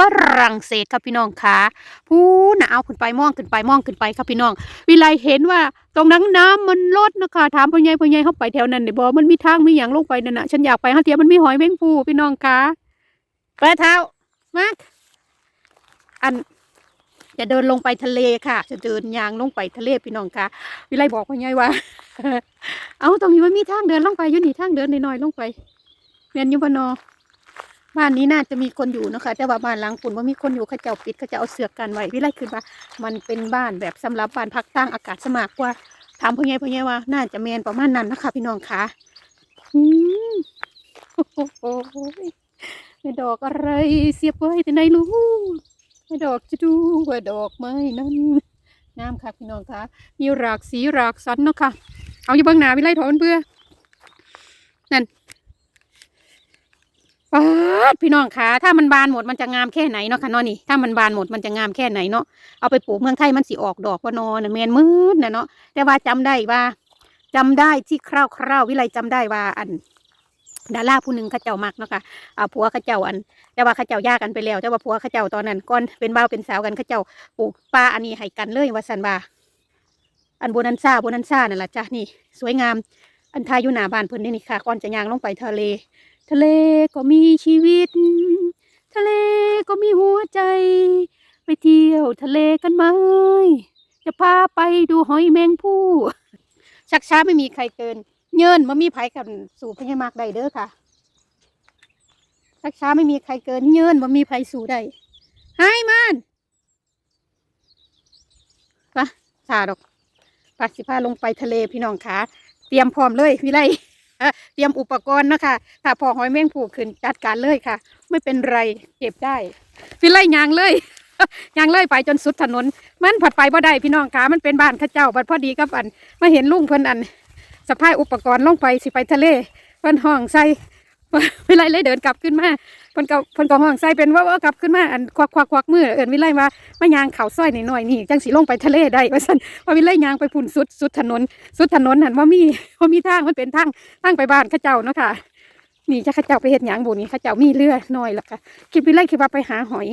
ฝรั่งเศสครับพี่น้องคะพูน่ะเอาขึ้นไปมองขึ้นไปมองขึ้นไปครับพี่น้อง วิไลเห็นว่าตรงนั้นน้ำมันลดนะคะถามพ่อใหญ่พ่อใหญ่เข้าไปแถวนั้นเนี่ยบอกมันมีทางมีอย่างลงไปนั่นนะฉันอยากไปฮะเทียมันมีหอยแมงภูพี่น้องคะไปเท้ามาอันจะเดินลงไปทะเลค่ะ จะเดินยางลงไปทะเลพี่น้องคะวิไลบอกพ่อใหญ่ว่า เอาตรงนี้มันมีทางเดินลงไปยู่นี่ทางเดินน้อยๆลงไปเรียนยุบนอ บ้านนี้น่าจะมีคนอยู่นะคะแต่ว่าบ้านหลังฝุ่นว่ามีคนอยู่เขาเจ้าปิดเขาจะเอาเสือกกันไว้วิไลคือว่ามันเป็นบ้านแบบสำหรับบ้านพักตั้งอากาศสมากกว่าถามพ่อใหญ่พ่อใหญ่ว่า น่าจะแมนประมาณนั้นนะคะ พี่น้องคะอืมโอ้โหไม่ดอกอะไรเสียบไว้แต่ในรู้ไม่ดอกจะดูว่าดอกไม้นั้นงามค่ะพี่น้องคะมีหลากสีหลากสันเนาะค่ะเอาอยู่เบื้องหน้าวิไลถอนเบื่อนั่น ปาดพี่น้องคะถ้ามันบานหมดมันจะงามแค่ไหนเนาะค่ะเนาะนี่ถ้ามันบานหมดมันจะงามแค่ไหนเนาะเอาไปปลูกเมืองไทยมันสิออกดอกว่านอนนะแมนมืดนะเนาะแต่ว่าจำได้ว่าจำได้ที่คร่าวๆวิไลจำได้ว่าอันดาราผู้หนึ่งขาเจ้ามักเนาะค่ะอ่าผัวขาเจ้าอัน แต่ว่าขาเจ้ายากันไปแล้ว แต่ว่าผัวขาเจ้าตอนนั้นก่อนเป็นบ่าวเป็นสาวกันขาเจ้าปลูกป่าอันนี้ให้กันเลยว่าสันว่าอันโบนันซ่าโบนันซ่านั่นแหละจ้ะนี่ สวยงามอันทายอยู่หน้าบ้านเพิ่นนี่นี่ค่ะก่อนจะย่างลงไปทะเล ทะเลก็มีชีวิต ทะเลก็มีหัวใจ ไปเที่ยวทะเลกันไหม จะพาไปดูหอยแมงผู้ ชักช้าไม่มีใครเกิน เยินมามีไผกันสู่พญามากได้เด้อค่ะ ชักช้าไม่มีใครเกิน เยินมามีไผสู่ได้ให้มันปะชาดอกปัสิพาลงไปทะเลพี่น้องคะเตรียมพร้อมเลยวิไลอะ เตรียมอุปกรณ์นะคะ ถ้าพอหอยแมงผูกขึ้นจัดการเลยค่ะ ไม่เป็นไรเก็บได้ พี่ไล่ยางเลยยางเลยไปจนสุดถนน มันผัดไปบ่ได้พี่น้องคะมันเป็นบ้านข้าเจ้าบัดพอดีกับอันมาเห็นลุงเพิ่นอันสะพายอุปกรณ์ลงไปสิไปทะเลเพิ่นห้องใส่วิไรเลยเดินกลับขึ้นมา เพิ่นก็เพิ่นก็ห้องใส่เป็นว่าว่ากลับขึ้นมาอันควักควักควักมือเอิ้นวิไลว่ามายางเขาซอยหน่อยๆนี่จังสิลงไปทะเลได้ว่าซั่นว่าวิไลยางไปพุ่นสุดสุดถนน สุดถนนหันว่ามีว่ามีทางมันเป็นทางทางไปบ้านเข้าเจ้าเนาะค่ะนี่จะข้าเจ้าไปเฮ็ดหยังบุนี่ข้าเจ้ามีเรือน้อยล่ะค่ะคิดวิไลคิดว่าไปหาหอย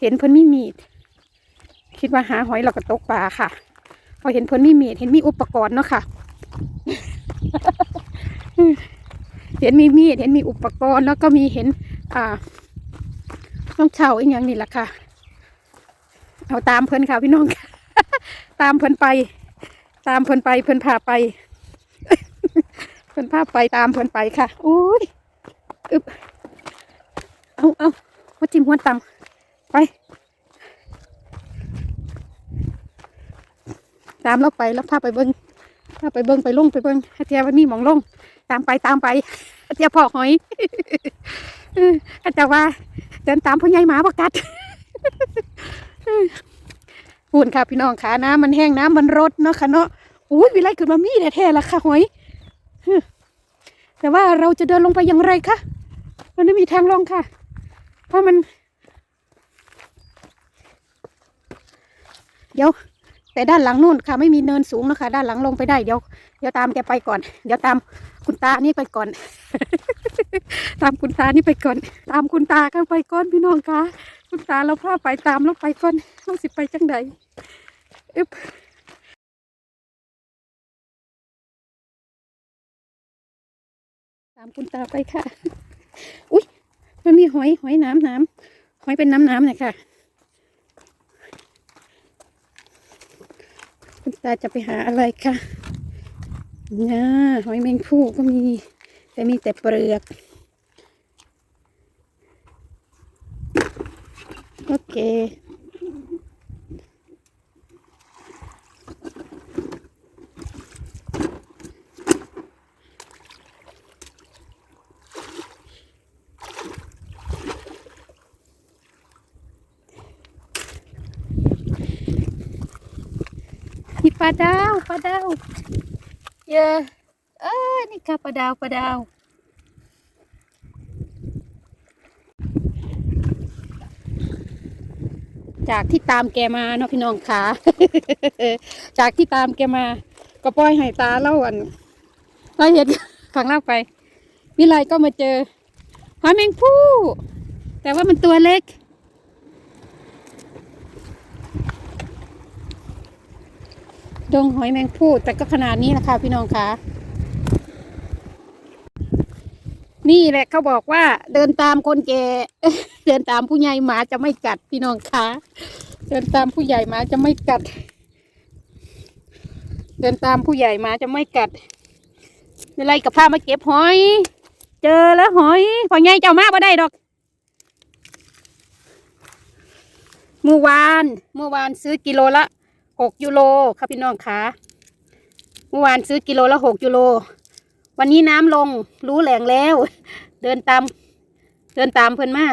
เห็นเพิ่นมีมีด คิดว่าหาหอยเราก็ตกปลาค่ะ พอเห็นเพิ่นมีมีดเห็นมีอุปกรณ์เนาะค่ะ เห็นมีมีดเห็นมีอุปกรณ์แล้วก็มีเห็น อ่าต้องเช่าอีกอย่างนี่แหละค่ะ เอาตามเพิ่อนค่ะพี่น้องค่ะตามเพิ่อนไป ตามเพิ่อนไปเพิ่อนพาไป เพิ่อนพาไปตามเพิ่อนไปค่ะอุ้ยอึบเอาเอามาจิ้มหัวตังไป ตามเราไปแล้วพาไปเบิ้งพาไปเบิ้งไปลงไปเบิ้งเทียวันนี้มองลง ตามไปตามไปเทียพอหอย เอาจารย์ว่าเดินตามพ่อใหญ่หมาประกัดปุ่นค่ะพี่น้องขาน้ำมันแห้งน้ำมันรดเนาะค่ะเนาะอุ้ยวิไลขึ้นมามีแท้ๆละค่ะหอยแต่ว่าเราจะเดินลงไปอย่างไรคะมันไม่มีทางลงค่ะ เพราะมัน เดี๋ยว แต่ด้านหลังนู่นค่ะไม่มีเนินสูงนะคะ ด้านหลังลงไปได้เดี๋ยวเดี๋ยวตามแกไปก่อน เดี๋ยวตามคุณตานี่ไปก่อน ตามคุณตานี่ไปก่อน ตามคุณตากันไปก่อนพี่น้องคะคุณตาเราพาไปตามเราไปก่อนเราสิไปจังใดอึบตามคุณตาไปค่ะ อุ้ยมันมีหอยหอยน้ำน้ำหอยเป็นน้ำน้ำเนี่ยค่ะ คุณตาจะไปหาอะไรคะน่าหอยแมงผู้ก็มี แต่มีแต่เปลือก โอเค ปลาดาวปลาดาวเยอะเออนี่ค่ะปลาดาวปลาดาวจากที่ตามแกมาเนาะพี่น้องค่ะจากที่ตามแกมา ก็ปล่อยให้ตาเล่าอันเราเห็นขังเล่าไป วิไลก็มาเจอหอยแมงผู้ แต่ว่ามันตัวเล็ก ดงหอยแมงพูดแต่ก็ขนาดนี้แหละคะพี่น้องคะนี่แหละเขาบอกว่าเดินตามคนแก่เดินตามผู้ใหญ่หมาจะไม่กัดพี่น้องคะเดินตามผู้ใหญ่หมาจะไม่กัด เดินตามผู้ใหญ่หมาจะไม่กัดเวลากับพามาเก็บหอย เจอแล้วหอยพอไงเจ้ามาบ่ได้ดอกเมื่อวานเมื่อวานซื้อกิโลละ หกยูโรค่ะพี่น้องคะเมื่อวานซื้อกิโลละหกยูโรวันนี้น้ำลงรู้แหล่งแล้ว เดินตาม เดินตามเพื่อนมา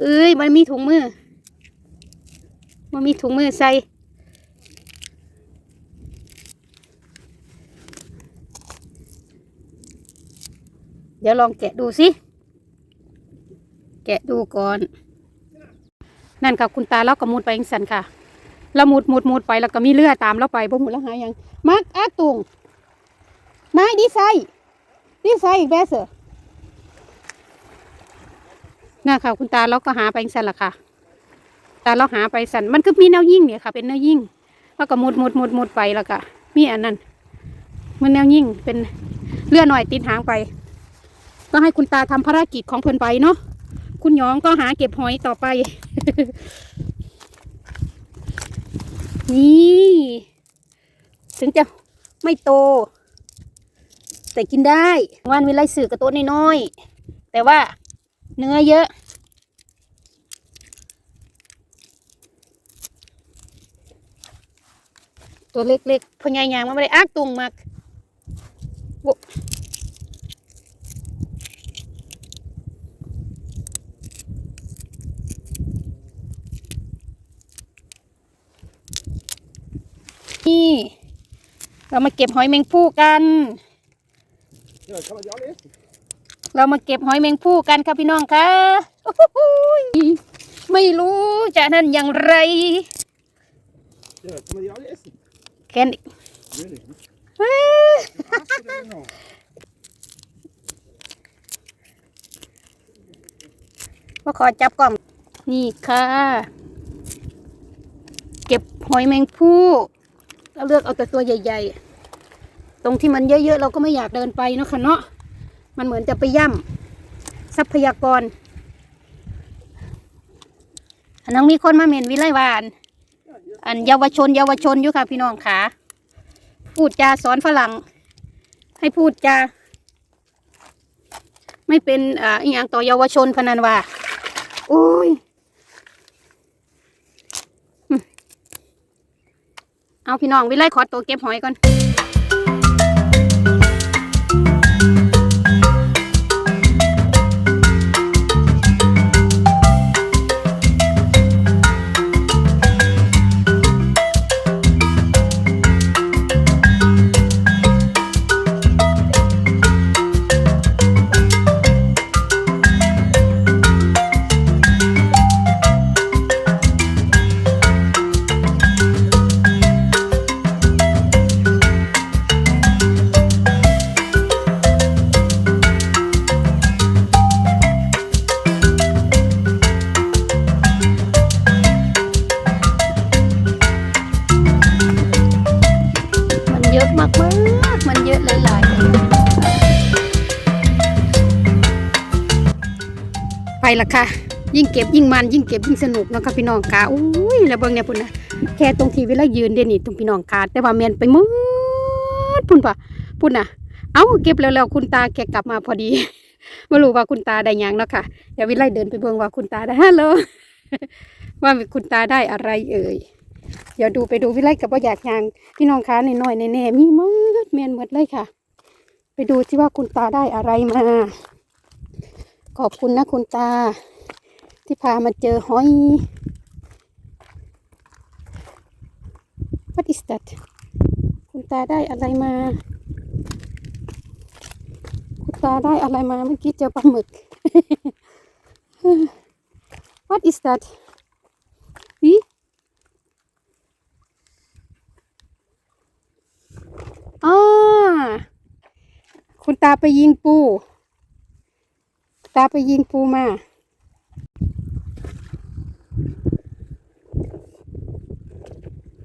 เอ้ยมันมีถุงมือมันมีถุงมือใส่เดี๋ยวลองแกะดูสิ แกะดูก่อน นั่นค่ะคุณตาแล้วก็มุดไปยังสันค่ะแล้วมุดมุดมุดไปแล้วก็มีเลือดตามแล้วไปบ่หมุดแล้วหายังมักอาตุงนายดีไซน์ดีไซน์อีกแบบเสอน่ะค่ะ คุณตาเราก็หาไปยังสันละค่ะ ตาเราหาไปสันมันก็มีแนวยิ่งเนี่ยค่ะ เป็นแนวยิ่ง แล้วก็มุดมุดมุดมุดไปแล้วก็มีอันนั้น มันแนวยิ่งเป็นเลือหน่อยติดหางไป ก็ให้คุณตาทำภารกิจของเพิ่นไปเนาะ คุณยองก็หาเก็บหอยต่อไป นี่ ถึงจะไม่โต แต่กินได้วานวิไลสื่อกับตัวน้อยๆแต่ว่าเนื้อเยอะตัวเล็กๆพญายางมันไม่ได้อักตุงมาก นี่ เรามาเก็บหอยแมงผู้กัน เรามาเก็บหอยแมงผู้กันค่ะพี่น้องคะไม่รู้จะนั่นอย่างไรแค่นี้ Really? เอ้ยมาขอจับกล่อง นี่ค่ะ เก็บหอยแมงผู้ เราเลือกเอาแต่ตัวใหญ่ ๆ ตรงที่มันเยอะๆเราก็ไม่อยากเดินไปเนาะค่ะเนาะมันเหมือนจะไปย่ำทรัพยากรอันน้องมีคนมาเมนวิไลวาน อันเยาวชน เยาวชนอยู่ค่ะ พี่น้องค่ะพูดจาสอนฝรั่ง ให้พูดจาไม่เป็นอ่าอหย่างต่อเยาวชนพนันว่าโอ้ยอืม เอาพี่น้องวิไลขอตัวเก็บหอยก่อน ไปละค่ะ ยิ่งเก็บยิ่งมันยิ่งเก็บยิ่งสนุกนะค่ะพี่น้องค่ะอุ้ยแล้วเบิ่งเนี่ยพุ่นนะแค่ตรงที่เวลายืนเด่นนี่ตรงพี่น้องค่ะแต่ว่าแมนไปหมดพุ่นปะพุ่นน่ะเอ้าเก็บแล้วๆคุณตาแกกลับมาพอดีไม่รู้ว่าคุณตาได้ยังเนาะค่ะเดี๋ยววิไลเดินไปเบิ่งว่าคุณตาได้ฮัลโหลว่าคุณตาได้อะไรเอ่ยเดี๋ยวดูไปดูวิไลกับว่าอยากยางพี่น้องคะในน้อยๆแน่ๆมีมืดเมียนหมดเลยค่ะ ไปดูที่ว่าคุณตาได้อะไรมา ขอบคุณนะคุณตา ที่พามาเจอหอย What is that คุณตาได้อะไรมา คุณตาได้อะไรมาเมื่อกี้เจอปลาหมึก What is that อีอ่าคุณตาไปยิงปู ตาไปยิงปูมา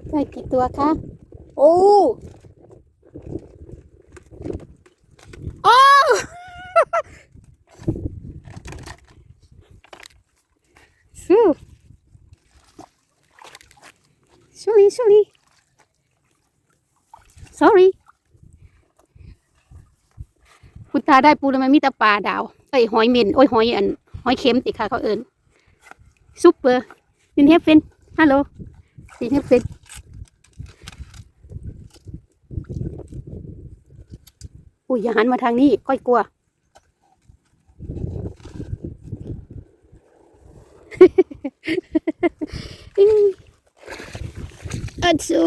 ได้กี่ตัวคะ โอ้โอ้สู้ sorry sorry sorry คุณตาได้ปูแล้วมันมีแต่ปลาดาว ไอ้ยหอยเม่นโอ้ยหอยอันหอยเข็มติค่ะเขาเอิญซุปเปอร์ดินเฮฟเฟนฮัลโหลดินเฮฟเฟนอุ้ยอย่าหันมาทางนี้ค่อยกลัวอัดซู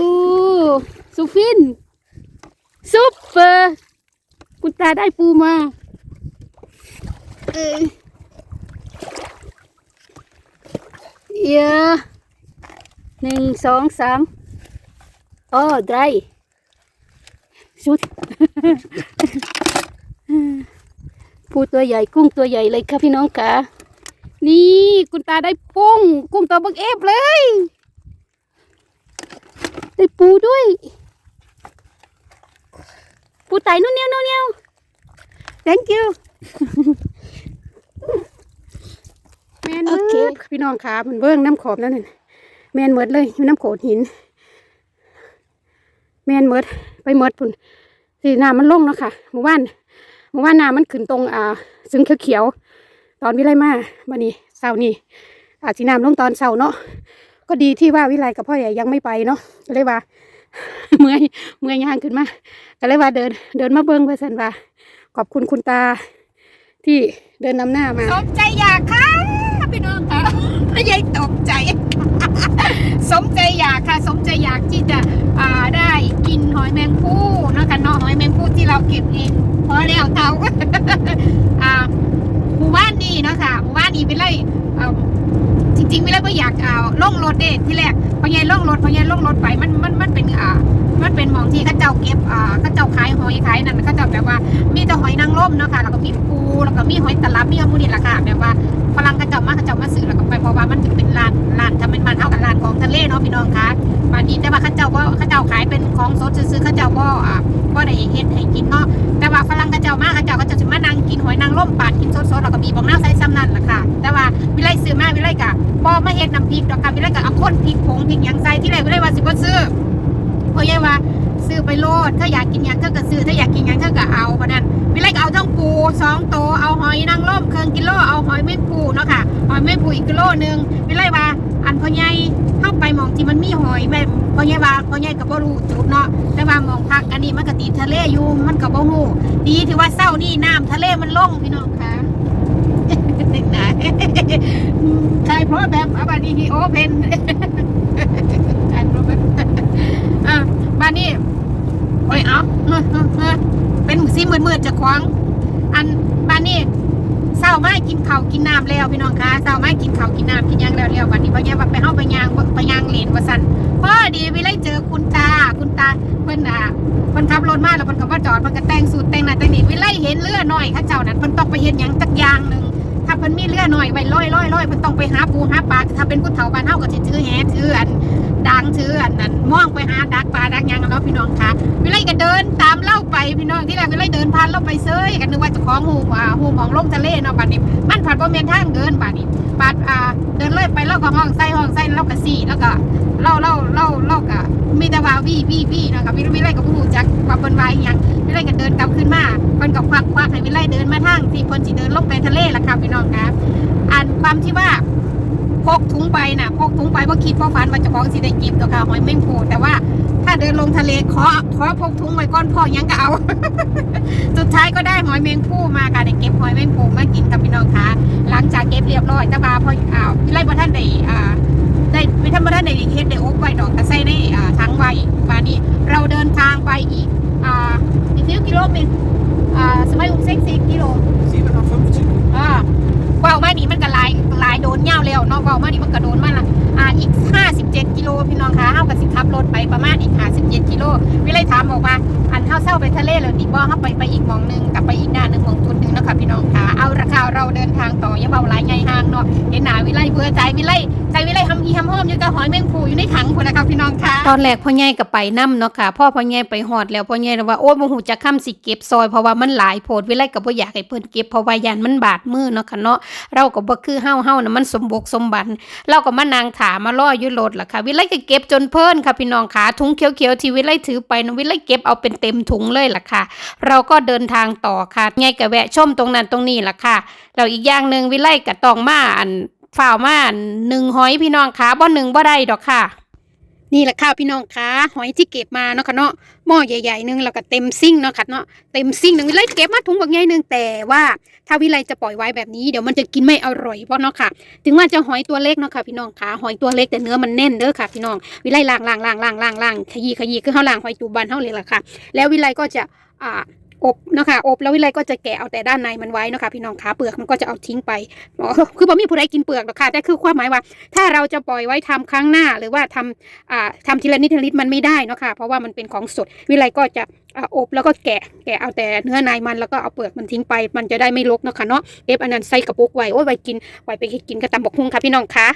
ซูฟินซุปเปอร์คุณตาได้ปูมา เอยอะหนึ่งสองสามโอ้ได้สุดปูตัวใหญ่กุ้งตัวใหญ่เลยค่ะพี่น้องค่ะ นี่คุณตาได้กุ้ง กุ้งตัวบักเอฟเลย ได้ปูด้วย ปูไตนู่นเนียวนู่นเนียว thank you แมนโอเคพี่น้องขามันเบิ้งน้ำขอบนั่นน่ะแมนเมดเลยอยู่น้ำโขดหิน แมนเมดไปเมดพุ่นสีน้ำมันลงเนาะค่ะหมู่บ้านหมู่บ้านน้ำมันขึ้นตรงอ่าซึ่งเขียวๆตอนวิไลมาบันนี้เสาร์นี้อาจสีน้ำลงตอนเสาร์เนาะก็ดีที่ว่าวิไลกับพ่อใหญ่ยังไม่ไปเนาะก็เลยว่า เมื่อยเมื่อยย่างขึ้นมาก็เลยว่าเดิน เดินมาเบิ้งเพื่อสันว่าขอบคุณคุณตาที่เดินนำหน้ามาสมใจอยากค่ะพี่น้องค่ะ ไม่ใช่ตกใจ สมใจอยากค่ะ สมใจอยากที่จะอ่าได้กินหอยแมงผู้นะคะเนาะหอยแมงผู้ที่เราเก็บเองพอแล้วเท่าอ่าหมู่บ้านนี้นะคะหมู่บ้านนี้ไปเลยเอ่า ริงๆไม่เลยก็อยากเอาล่องรถเด้ที่แรกพอใหญ่ล่องรถพอใหญ่ล่องรถไปมันมันมันเป็นอ่ามันเป็นมองที่เขาเจ้าเก็บอ่าเขาเจ้าขายหอยขายนั่นเขาเจ้าแบบว่ามีแต่หอยนางรมเนาะค่ะแล้วก็มีปูแล้วก็มีหอยตลับมีอะไรพวกนี้แหละค่ะแบบว่าฝรั่งเขาเจ้ามาเขาเจ้ามาซื้อแล้วก็ไปเพราะว่ามันถึงเป็นร้านร้านทำเป็นมันเท่ากับร้านของทะเลเนาะพี่น้องคะบางทีแต่ว่าเขาเจ้าก็เขาเจ้าขายเป็นของสดซื้อๆเขาเจ้าก็อ่าก็ได้เฮ็ดให้กินเนาะแต่ว่าฝรั่งเขาเจ้ามาเขาเจ้าก็จะมานั่งกินหอยนางรมปาดกินสดๆแล้วก็มีบองหน้าใส่ซ้ำนั่นแหละค่ะ แต่ว่าวิไลซื้อมาวิไลกะพอมาเฮ็ดน้ำพริกดอกค่ะวิไลกะเอาข้นพริกผงพริกหยังใส่ที่แรกวิไลว่าสิบ่ซื้อเพราะยายว่าซื้อไปโลดถ้าอยากกินหยังเธอก็ซื้อถ้าอยากกินหยังเธอก็เอาเพราะนั้นวิไลก็เอาทั้งปูสองโตเอาหอยนางรมเครื่องกิโลเอาหอยเม็ดปูเนาะค่ะหอยเม็ดปูอีกกิโลหนึงวิไลว่าอันพ่อใหญ่เข้าไปมองที่มันมีหอยแบบพ่อใหญ่ว่าพ่อใหญ่ก็บ่รู้จุดเนาะแต่ว่ามองพักอันนี้มันก็ติดทะเลอยู่มันก็บ่ฮู้ดีที่ว่าเศร้านี่น้ำทะเลมันลงพี่น้องค่ะ นาใช่เพราะแบบอาบาดีฮีโอเพนใช่เพราะแบบอะบ้านนี้โอ้ยเอาเฮ้อเฮ้อเฮ้อเป็นสีมืดมืดๆจะควางอันบ้านนี้เศร้าไม่กินข้าวกินน้ำแล้วพี่น้องคะเศร้าไม่กินข้าวกินน้ำกินยังแล้วแล้ววันนี้พ่อแย่ว่าไปเฮาไปยางไปยางเลนว่าสันพอดีวิไลเจอคุณตาคุณตาเพิ่นอะเพิ่นขับรถมาแล้วเพิ่นก็มาจอดเพิ่นก็แต่งสูตรแต่งหน้าแต่งนี่วิไลเห็นเรือดหน้อยข้าเจ้านั้นเพิ่นต้องไปเฮ็ดหยังจักอย่างหนึ่ง เพิ่นมีเรือหน้อยไว้ลอยลอยลอยเพิ่นต้องไปหาปูหาปลาถ้าเป็นผู้เฒ่าบ้านเฮาก็สิถือแหถืออันดังถืออันนั้นมองไปหาดักปลาดักหยังกันเนาะพี่น้องค่ะวิไลก็เดินตามเล่าไปพี่น้องที่แรกวิไลเดินผ่านเล่าไปเซยกันนึกว่าจะของหูอ่าหูของลงทะเลเนาะบัดนี้ มันผ่านบ่แม่นทางเดินบัดนี้บัดอ่าเดินเลยไปเล่าก็ห้องใส่ห้องใส่เล่าก็สี่แล้วก็เล่าเล่าเล่าเล่าก็มีแต่ว่าวี่วี่วี่เนาะค่ะวิวิไลก็บ่รู้จักว่าเพิ่นว่าอีหยัง ไลก็เดินกลับขึ้นมาเพิ่นก็ควักควักให้วิไลเดินมาทางที่เพิ่นสิเดินลงไปทะเลล่ะค่ะพี่น้องค่ะอันความที่ว่าพกถุงไปน่ะพกถุงไปว่าคิดว่าฝันว่าเจะของสิได้กินตัวค่ะหอยแมงภูแต่ว่าถ้าเดินลงทะเลขอขอพกถุงไว้ก้อนพ่อยังก็เอา สุดท้ายก็ได้หอยแมงภูมาค่ะได้เก็บหอยแมงภูมากินกับพี่น้องค่ะ หลังจากเก็บเรียบร้อยต่ว่าพ่ออ้าวไล่บ่ท่านได้อ่าได้พี่ท่านบ่ท่านได้เฮ็ดได้อบไว้ดอกแต่ใส่ในอ่าถังไว้ว่านี้เราเดินทางไปอีก อ่าอีกสิบกิโลเมตรอ่าสมัยอุ้มเซ็กสิบกิโล 750. อ่าเว้ามานี่มันก็หลาย หลายโดนยาวแล้วนาะเว้ามานี่มันก็โดนมาละอ่าอีก 57 กิโลพี่น้องคะเฮาก็สิขับรถไปประมาณอีก57กิโลวิเลยถามบอกว่าอันเฮาเศร้าไปทะเลแล้วดีบ่เฮาไปไปอีกมองหนึงกลับไปอีกหน้าหนึงมองจุดนึงเนาะค่ะพี่น้องค่ะเอาราคาเราเดินทางต่ออย่าเว้าหลายใหญ่ห่างเนาะเห็นหน้าวิไลเบื่อใจวิไลใจวิไลหอีหำหอมอยู่กับหอยแมงภูอยู่ในถังพุ่นนะคะพี่น้องค่ะตอนแรกพ่อใหญ่ก็ไปนํเนาะค่ะพ่อพ่อใหญ่ไปฮอดแล้วพ่อใหญ่เลยว่าโอ้บ่ฮู้จักคำสิเก็บซอยเพราะว่ามันหลายโพดวิไลก็บ่อยากให้เพิ่นเก็บเพราะว่าย่านมันบาดมือเนาะค่ะเนาะเราก็บ่คือเฮาเฮาน่ะมันสมบกสมบันเราก็มานางถามมารออยู่รถล่ะค่ะ วิไลก็เก็บจนเพิ่นค่ะพี่น้องขาถุงเขียวๆที่วิไลถือไปนะวิไลเก็บเอาเป็นเต็มถุงเลยล่ะค่ะ เราก็เดินทางต่อค่ะไงก็แวะชมตรงนั้นตรงนี้ล่ะค่ะแล้วอีกอย่างหนึ่งวิไลก็ตองมาอันฝ่าวมาหนึ่งหอยพี่น้องขาบ่หนึ่งบ่ได้ดอกค่ะ นี่แหละค่ะพี่น้องคะหอยที่เก็บมาเนาะค่ะเนาะหม้อใหญ่ๆหนึงแล้วก็เต็มซิ่งเนาะค่ะเนาะเต็มซิ่งหนึ่งวิไลเก็บมาถุงบักใหญ่หนึ่งแต่ว่าถ้าวิไลจะปล่อยไว้แบบนี้เดี๋ยวมันจะกินไม่อร่อยเพราะเนาะค่ะ ถึงว่าจะหอยตัวเล็กเนาะค่ะพี่น้องคะหอยตัวเล็กแต่เนื้อมันแน่นเด้อค่ะพี่น้องวิไลล่างล่างล่างล้างล่างล่างขยี้ขยี้คือเขาล่างหอยจูบานเฮาเลยล่ะค่ะ แล้ววิไลก็จะอ่า อบนะคะอบแล้ววิไลก็จะแกะเอาแต่ด้านในมันไว้นะคะพี่น้องคะเปลือกมันก็จะเอาทิ้งไปอ๋อคือบ่มีผู้ใดกินเปลือกหรอกค่ะแต่คือความหมายว่า ถ้าเราจะปล่อยไว้ทำครั้งหน้าหรือว่าทำอ่าทำทีละนิดทีละนิดมันไม่ได้นะคะเพราะว่ามันเป็นของสดวิไลก็จะอบแล้วก็แกะแกะเอาแต่เนื้อในมันแล้วก็เอาเปลือกมันทิ้งไป มันจะได้ไม่รกนะคะเนาะเก็บอันนั้นใส่กระปุกไว้โอ้ยไว้กินไว้ไปกินกระตำบกฮุงค่ะพี่น้องคะ